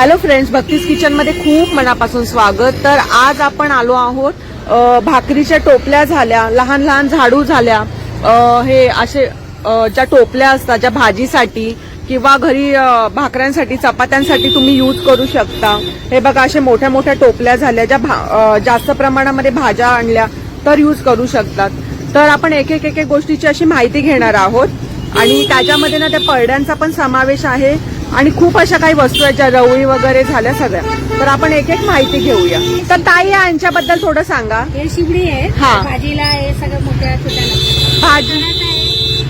Hello friends भक्तीस किचनमध्ये खूप मनापासून स्वागत. तर आज आपण आलो आहोत भाकरीच्या टोपल्या झाल्या लहान लहान झाडू झाल्या. हे असे ज्या टोपल्या असतात ज्या भाजीसाठी किंवा घरी भाकऱ्यांसाठी चपात्यांसाठी तुम्ही यूज करू शकता. हे बघा असे मोठ्या मोठ्या टोपल्या झाल्या ज्या भा- जास्त प्रमाणामध्ये भाज्या आणल्या तर यूज करू शकतात. तर आपण एक एक एक एक गोष्टीची अशी माहिती घेणार आहोत. आणि त्याच्यामध्ये ना त्या परड्यांचा पण समावेश आहे. आणि खूप अशा काही वस्तू आहेत ज्या रवळी वगैरे झाल्या सगळ्या. तर आपण एक एक माहिती घेऊया. तर ताई यांच्याबद्दल थोडं सांगा. हे शिबडी आहे. हा. भाजीला आहे सगळं मोठ्या छोट्या भाजी. नारळाचं आहे.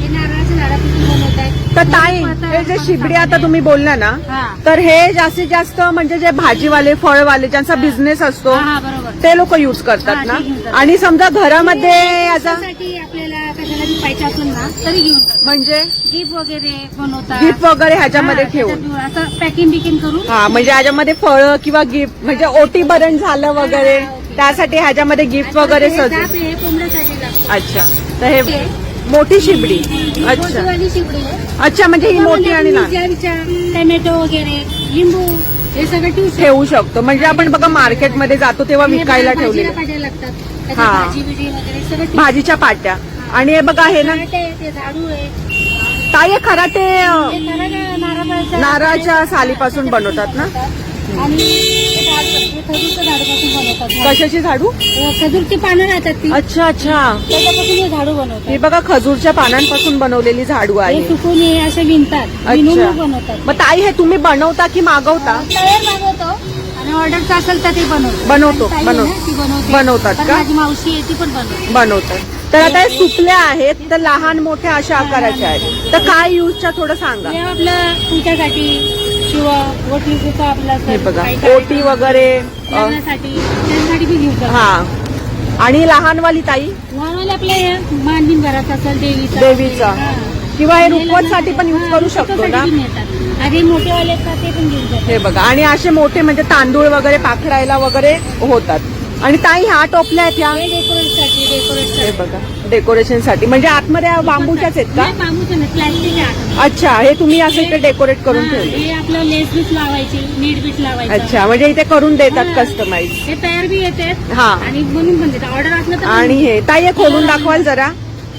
हे नारळाच्या झाडापासून बनवत आहे तर ताई हे जे शिबडी आता तुम्ही बोलला ना हा. तर हे जास्तीत जास्त म्हणजे जे भाजीवाले फळवाले ज्यांचा बिझनेस असतो हा, हा, बरोबर. ते लोक युज करतात हा, ना? ते use करतात. आणि समजा घरामध्ये याचा आपल्याला कशाला बी पाहिजे असेल ना तरी घेऊन म्हणजे? गिफ्ट वगैरे बनवतात. गिफ्ट वगैरे ह्याच्यामध्ये हा, ठेवून. त्याच्यात असं पॅकिंग बिकिंग करून. हा म्हणजे ह्याच्यामध्ये फळं किंवा गिफ्ट म्हणजे ओटी भरण झालं वगैरे त्यासाठी ह्याच्यामध्ये गिफ्ट वगैरे हे सजू दाब हे कोंबड्यासाठी लागतं अच्छा तर हे मोठी शिबडी. अच्छा. आहे. अच्छा म्हणजे ही मोठी आणि लहान. मिरच्या, टमॅटो वगैरे लिंबू हे सगळं ठेवू शकतो. ठेवू शकतो. म्हणजे आपण बघा मार्केटमध्ये जातो तेव्हा विकायला भाजीला लागतात. त्याच्यात हा. भाजी बिजी वगैरे सगळं ठेवू भाजीच्या पाट्या. आणि हे बघा हे ना आहे, ते झाडू आहे ताई हे खराटे अं, हे नारळाचं- नारळाच्या सालीपासून बनवतात ना? आणि हे झाडू आहे, हे खजूरचं झाडापासून बनवतात कशाची झाडू? हे खजूरची पानं राहतात ती. अच्छा अच्छा. त्याच्यापासून हे झाडू हे बनवतात बघा खजूरच्या पानांपासून बनवलेली झाडू हे आहे. सुकून हे असे विणतात. विणून बनवतात. मग ताई हे तुम्ही बनवता की मागवता? तयार मागवतो. आणि ऑर्डरचं असेल तर ते बनवतो. बनवतो, ताई आहे बनवतो. ना, ती बनवते. बनवतात पण का? माझी मावशी आहे ती पण बनवते. बनवतात. तर आता सुकल्या आहेत तर लहान मोठ्या अशा आकाराच्या आहेत. तर काय यूजच्या थोडं सांगा. हे आपलं ओटी कुका आपला हे बघा ओटी वगैरे अं, लग्नासाठी त्यासाठी बी घेऊ शकतो हा. आणि लहानवाली ताई? लहानवाले आपल्या हे घरात असेल देवीचा. देवीचा. किंवा हे रुखवतसाठी पण यूज करू शकतो ना. आणि मोठेवाले असतात ते पण जातात. हे बघा आणि असे मोठे म्हणजे तांदूळ वगैरे पाखडायला वगैरे होतात. आणि ताई ह्या टोपल्या आहेत ह्या? हे डेकोरेटसाठी हे बघा डेकोरेशनसाठी म्हणजे आतमध्ये बांबूच्याच आहेत का? बांबूचे नाही प्लॅस्टिक आहे अच्छा हे तुम्ही असं इथे डेकोरेट करून हा, ठेवले हे आपलं लेस बीट लावायची नीट बीट लावायचं. अच्छा म्हणजे इथे करून देतात हा. कस्टमाइज हे तयार बी येते. हा. आणि बनवून पण देतात. ऑर्डर असलं तर आणि हे ताई हे खोलून दाखवाल जरा.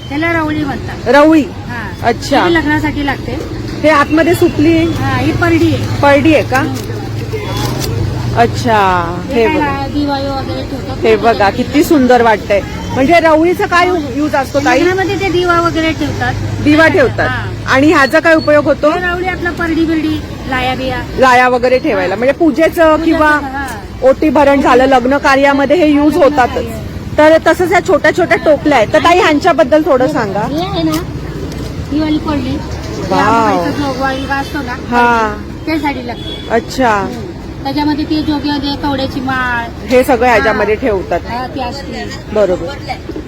त्याला रवळी म्हणतात. रवळी? हा. अच्छा. हे लग्नासाठी लागते. हे आतमध्ये सुकली हा ही परडी आहे. परडी आहे का? अच्छा हे हे बघा. दिवाळी वगैरे हे बघा किती सुंदर वाटतंय. म्हणजे रवळीचा काय यूज असतो ताई? लग्नामध्ये ते दिवा वगैरे ठेवतात. दिवा हा. ठेवतात. आणि ह्याचा काय उपयोग होतो? हे रवळी आपला परडी बिरडी लाया बिया. लाया वगैरे ठेवायला. म्हणजे पूजेचं किंवा हा. ओटी भरण झालं लग्न कार्यामध्ये हे यूज होतातच तर तसंच या छोट्या छोट्या टोपल्या आहेत. तर ताई ह्यांच्याबद्दल थोडं सांगा. हे आहे ना दिवाळी पडली. वाव. जोगवाळीला असतो ना हा. त्यासाठी लागते. अच्छा. त्याच्यामध्ये ते जोगे कवड्याची माळ. हे सगळं ह्याच्यामध्ये ठेवतात. हा, ती असते. बरोबर.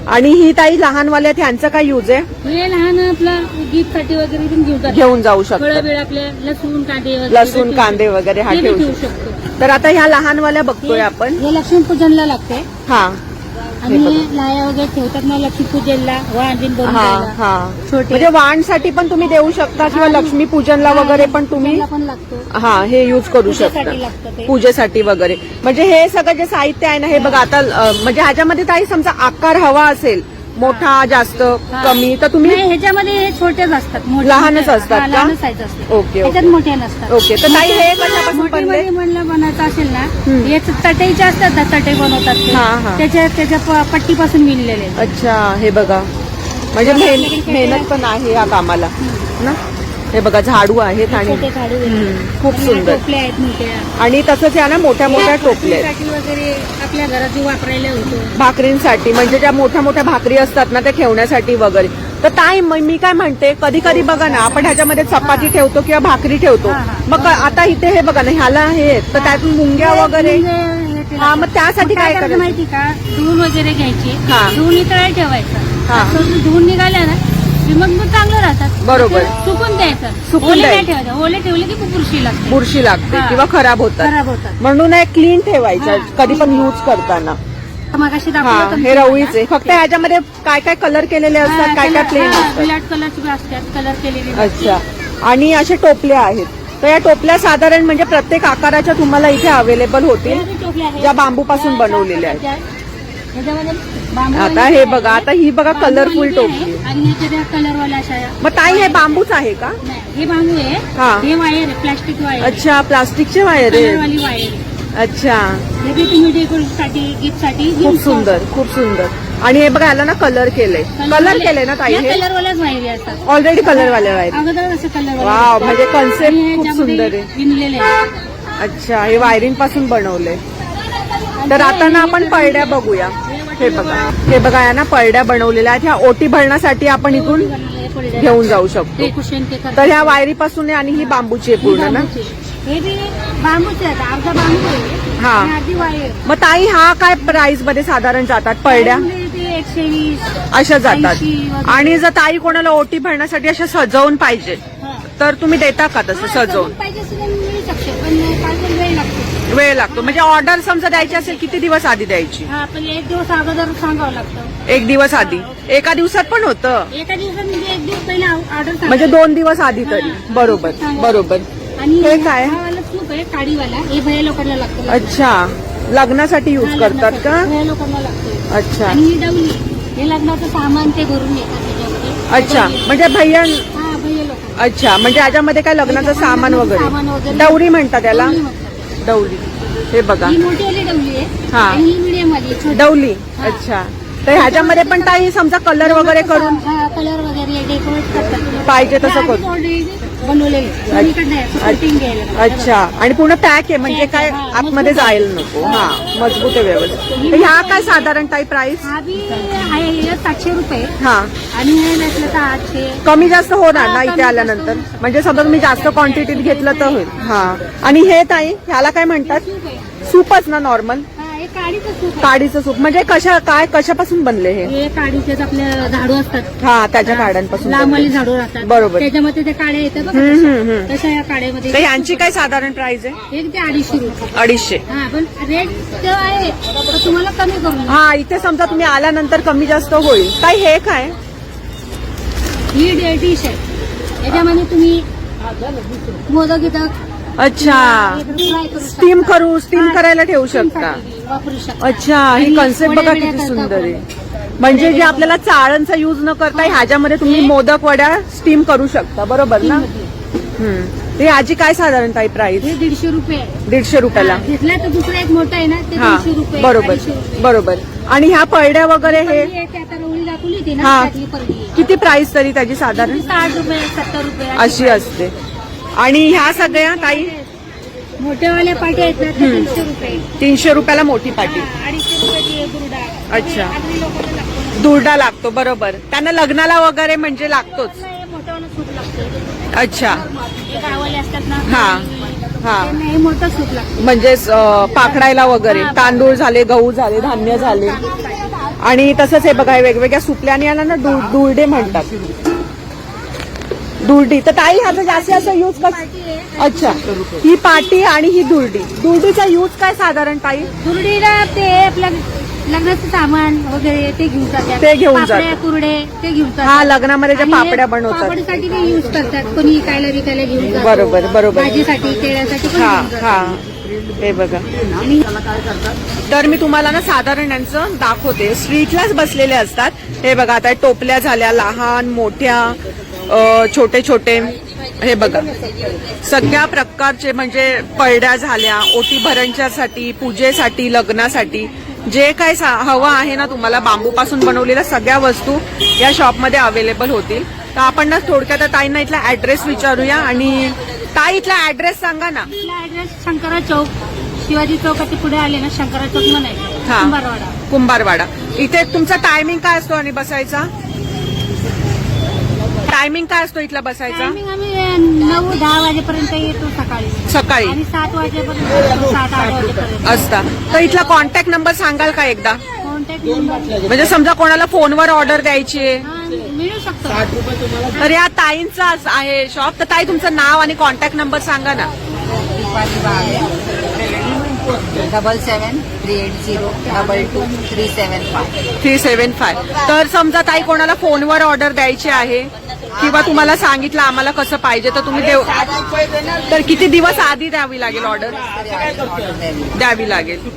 आणि ही ताई लहानवाल्या आहेत, ह्यांचा काय यूज आहे? हे लहान आपलं गीत साठी वगैरे पण घेऊन जातात. घेऊन जाऊ आपले लसूण कांदे वगैरे लसूण ठेवू कांदे वगैरे हा शकतो. ते बी ठेवू ठेवू शकतो शकतो. तर आता ह्या लहानवाल्या बघतोय आपण. हे लक्ष्मीपूजनला लागते. हा. आणि हे हे लाया वगैरे ठेवतात ना लक्ष्मीपूजनला हा. हा. छोटे. म्हणजे वाणसाठी पण तुम्ही देऊ शकता किंवा लक्ष्मी पूजनला वगैरे पण तुम्ही त्याला पण लागतो. हा हे यूज करू पूजेसाठी शकता. लागतं ते. पूजेसाठी वगैरे. म्हणजे हे सगळं जे साहित्य आहे ना हे बघा आता अ, म्हणजे ह्याच्यामध्ये काही समजा आकार हवा असेल मोठा जास्त हा. कमी तर तुम्ही नाही ह्याच्यामध्ये हे छोटेच असतात मोठे लहानच असतात हा, का? लहानच साईज असतात ओके त्याच्यात ओके मोठे नसतात ओके तर ताई हे कशापासून बनले मोठेमध्ये म्हणलं बनायचं असेल ना हम्म. हे तटेचे असतात ना तटे बनवतात ते. हा, हा. त्याच्या त्याच्या प- पट्टीपासून विणलेले अच्छा हे बघा म्हणजे मेहन- मेहनत पण आहे या कामाला ना हे बघा झाडू आहेत आणि छोटे झाडू आहेत. हम्म, खूप आणि सुंदर. टोपल्या आहेत मोठ्या. आणि तसंच या ना मोठ्या मोठ्या टोपल्या आहेत. वगैरे आपल्या घरात जे वापरायला होतो. भाकरींसाठी म्हणजे ज्या मोठ्या मोठ्या भाकरी असतात ना त्या ठेवण्यासाठी वगैरे. तर ताई म- मी काय म्हणते कधी कधी बघा ना आपण ह्याच्यामध्ये चपाती ठेवतो किंवा भाकरी ठेवतो. हा, हा. मग आता इथे हे बघा ना ह्याला हे आहेत, तर त्यातून मुंग्या वगैरे? हे ते हा मग त्यासाठी मग काय करायचं? माहिती का? धुवून वगैरे घ्यायची. हा. धुवून इकडे ठेवायचं. हा. असं धुवून निघाल्या ना चांगलं राहतात. बरोबर. ते सुकून द्यायचं. सुकून ओले नाही द्यायचं. ठेवायचं. ओले ठेवले की खूप बुरशी लागते. बुरशी लागते हा. किंवा खराब होतात. खराब होतात. म्हणून हे क्लीन ठेवायचं. हा. कधी पण यूज करताना. हा दाखवलं हे रवळीचे फक्त ह्याच्यामध्ये काय काय कलर केलेले असतात काय काय प्लेन असतात. कलरची बी असतात. कलर केलेले अच्छा. आणि असे टोपले आहेत. तर या टोपल्या साधारण म्हणजे प्रत्येक आकाराच्या तुम्हाला इथे अवेलेबल होतील. टोपल्या आहेत. ज्या बांबूपासून बनवलेल्या आहेत. आता हे. बघा आता ही बघा कलरफुल वाली टोपली. आणि अशा. मग ताई हे बांबूच आहे का हे बांबू आहे हा. हे वायर प्लास्टिक वायर. अच्छा प्लास्टिकचे वायर आहे वायर. अच्छा हे तुम्ही गिफ्टसाठी खूप. सुंदर खूप सुंदर आणि हे बघा याला ना कलर केलंय कलर केलंय ना ताई हे कलरवाल्याच वायरी असतात ऑलरेडी कलर वाले आहेत अगोदर असं कलर वाव म्हणजे कन्सेप्ट खूप सुंदर आहे अच्छा हे वायरिंगपासून बनवलंय तर आता ना आपण पळड्या बघूया हे बघा हे बघा या ना पळड्या बनवलेल्या आहेत ह्या ओटी भरण्यासाठी आपण इथून घेऊन जाऊ शकतो. तर ह्या वायरीपासून आणि ही बांबूची आहे पूर्ण ना. हे हा. मग ताई हा काय प्राइसमध्ये साधारण जातात पळड्या अशा जातात 80 वगैरे. आणि जर ताई कोणाला ओटी भरण्यासाठी अशा सजवून पाहिजे. तर तुम्ही देता का तसं सजवून वेळ लागतो. म्हणजे ऑर्डर समजा द्यायची असेल किती दिवस आधी द्यायची? हा पण एक दिवस अगोदर सांगावं लागतं. एक दिवस आधी. एका दिवसात पण होतं. एका दिवसात म्हणजे एक दिवस पहिला ऑर्डर म्हणजे दोन दिवस आधी तरी. बरोबर बरोबर. आणि हे काय? हा वाला सूप आहे काडीवाला. हे भया लोकांना लागतं अच्छा. लग्नासाठी यूज करतात का? भया लोकांना लागतं. अच्छा. आणि ही डवली हे लग्नाचं सामान ते भरून येतात त्याच्यामध्ये. अच्छा. म्हणजे भैया हा भैया लोक. अच्छा. म्हणजे याच्यामध्ये काय लग्नाचं सामान सामान वगैरे? वगैरे. दौरी म्हणतात त्याला म्हणतात. दौरी हे बघा ही मोठी वाली डवली आहे हा. आणि ही मिडियम वाली आहे, छोटी. दौली हा. अच्छा तर ह्याच्यामध्ये पण ताई समजा कलर वगैरे करून हा कलर वगैरे डेकोरेट करतात पाहिजे तसं करून. ऑलरेडी बनवलेले. दोन्हीकडनं आहे, असं cutting घ्यायला लागतं. अच्छा. आणि पूर्ण पॅक आहे म्हणजे Pack काय आहे, हा, आतमध्ये मजबूत आहे. जायला नको. हा. मजबूत आहे व्यवस्थित. तर ह्या काय साधारण ताई प्राइस हा बी आहे सातशे रुपये. हा. आणि हे नसलं तर आठशे. कमी जास्त होणार हा, ना कमी इथे जास्त आल्यानंतर म्हणजे समजा तुम्ही जास्त क्वांटिटीत घेतलं तर होईल. हा. आणि हे ताई ह्याला काय म्हणतात? सूपच ना नॉर्मल हे काडीचं सूप म्हणजे कशा काय कशापासून बनले हे? हे काडीचे आपले झाडू असतात. हा त्याच्या काड्यांपासून लांबवाली बनले. झाडू राहतात. बरोबर. त्याच्यामध्ये ते काड्या येतात बघा हम्म, तशा. हम्म, हम्म. तशा या काड्यामध्ये तर ह्यांची काय साधारण प्राइस आहे? एक ते अडीचशे रुपये. अडीचशे. हा पण रेट तर आहे. तुम्हाला कमी करून हा इथे समजा तुम्ही आल्यानंतर कमी जास्त होईल. काय हे काय? ही डे डिश आहे. याच्यामध्ये तुम्ही मोदक इथं अच्छा. फ्राय करू स्टीम. करू स्टीम करायला ठेवू शकता. वापरू शकता अच्छा ही कन्सेप्ट बघा किती सुंदर आहे म्हणजे जे आपल्याला चाळणचा यूज न करता ह्याच्यामध्ये तुम्ही मोदक वड्या स्टीम करू शकता बरोबर ना. हम्म. ते ह्याची काय साधारण ताई प्राइस हे दीडशे रुपये आहे. दीडशे रुपयाला हा, घेतला तर दुसरा एक मोठा आहे ना ते हा दीडशे रुपये बरोबर अडीचशे रुपये. बरोबर आणि ह्या पळड्या वगैरे हे परडी आहे, ते आता रोळी दाखवली होती हा. ना त्यातली परडी आहे. किती प्राइस तरी त्याची साधारण साठ रुपये सत्तर रुपये अशी असते आणि ह्या सगळ्या ताई मोठ्यावाल्या पाट्या आहेत ना त्या तीनशे रुपये. तीनशे रुपयाला मोठी पाटी. अडीचशे रुपयाची एक गुरुडा अच्छा. आगरी लोकांना लागतो ना. दुर्डा लागतो बरोबर. त्यांना लग्नाला वगैरे म्हणजे लागतोच. हे सूप लागतं. अच्छा. हे गावाले असतात ना हा. हा. त्यांना हे मोठं सूप लागतं. म्हणजे अं, पाखडायला वगैरे. तांदूळ झाले गहू झाले धान्य झाले. आणि तसंच हे बघा हे वेगवेगळ्या सुपल्याने याला ना दुर्डे म्हणतात. दुर्डी तर ताई ह्याचा जास्त असं यूज कर अच्छा. ही पाटी आणि ही दुर्डी दुर्डीचा यूज काय साधारण ताई? कुरडीला ते आपल्या लग्नाचं सामान वगैरे ते घेऊन जातात. ते घेऊन पापड्या, जातात. कुरडे ते घेऊन जातात. हा लग्नामध्ये ज्या आणि हे पापड्या बनवतात. पापडीसाठी ते यूज करतात. कोणी विकायला विकायला घेऊन जातो. बरोबर, बरोबर. भाजीसाठी केळ्यासाठी पण हा घेऊन जातात. हा. हे बघा. तर मी तुम्हाला ना साधारण यांचं दाखवते. स्ट्रीटलाच बसलेले असतात. हे बघा आता टोपल्या झाल्या लहान मोठ्या. छोटे छोटे हे बघा. सगळ्या प्रकारचे म्हणजे पळड्या झाल्या ओटी भरणच्यासाठी पूजेसाठी लग्नासाठी. जे काय हवं आहे ना तुम्हाला बांबूपासून बनवलेल्या सगळ्या वस्तू या शॉपमध्ये अवेलेबल होतील. तर आपण ना थोडक्यात ताईंना इथला ऍड्रेस विचारूया आणि ताई इथला ऍड्रेस सांगा ना. ऍड्रेस शंकरा चौक शिवाजी चौकाच्या पुढे आले ना शंकरा चौक म्हणायचं. हा. कुंभारवाडा. कुंभारवाडा. इथे तुमचा टायमिंग काय असतो आणि बसायचा? टायमिंग काय असतो इथला बसायचा? टायमिंग आम्ही नऊ दहा वाजेपर्यंत येतो सकाळी. सकाळी. आणि सात वाजेपर्यंत येतो, सात आठ वाजेपर्यंत. असता. तर इथला कॉन्टॅक्ट नंबर सांगाल का एकदा? कॉन्टॅक्ट नंबर म्हणजे समजा कोणाला फोनवर ऑर्डर द्यायची आहे. हा, मिळू शकतो. तर या ताईंचा आहे शॉप तर ताई तुमचं नाव आणि कॉन्टॅक्ट नंबर सांगा ना. Double seven three eight zero double two three seven five three seven five तर समजा ताई कोणाला फोनवर ऑर्डर द्यायची आहे? किंवा तुम्हाला सांगितलं आम्हाला कसं पाहिजे तर तुम्ही देऊ तर किती दिवस आधी द्यावी लागेल ऑर्डर द्यावी लागेल.